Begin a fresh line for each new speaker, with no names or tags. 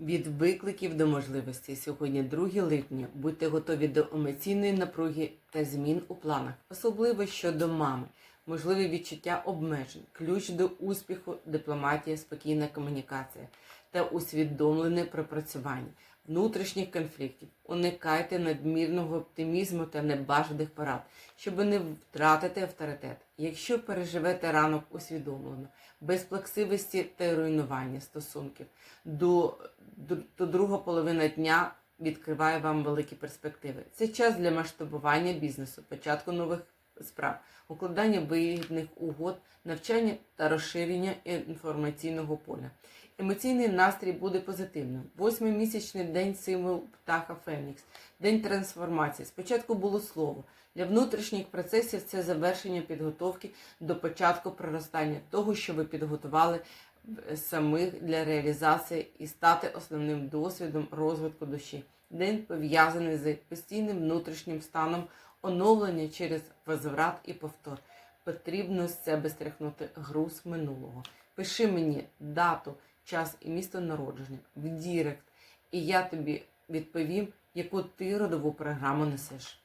Від викликів до можливостей. Сьогодні 2 липня. Будьте готові до емоційної напруги та змін у планах, особливо щодо мами. Можливі відчуття обмежень, ключ до успіху, дипломатія, спокійна комунікація та усвідомлене пропрацювання внутрішніх конфліктів. Уникайте надмірного оптимізму та небажаних порад, щоб не втратити авторитет. Якщо переживете ранок усвідомлено, без плаксивості та руйнування стосунків, до, до, до друга половина дня відкриває вам великі перспективи. Це час для масштабування бізнесу, початку нових справ, укладання вигідних угод, навчання та розширення інформаційного поля. Емоційний настрій буде позитивним. Восьмий місячний день символ птаха Фенікс, день трансформації. Спочатку було слово. Для внутрішніх процесів це завершення підготовки до початку проростання того, що ви підготували самих для реалізації і стати основним досвідом розвитку душі. День пов'язаний з постійним внутрішнім станом оновлення через возврат і повтор. Потрібно з себе стряхнути груз минулого. Пиши мені дату, час і місто народження в Дірект, і я тобі відповім, яку ти родову програму несеш.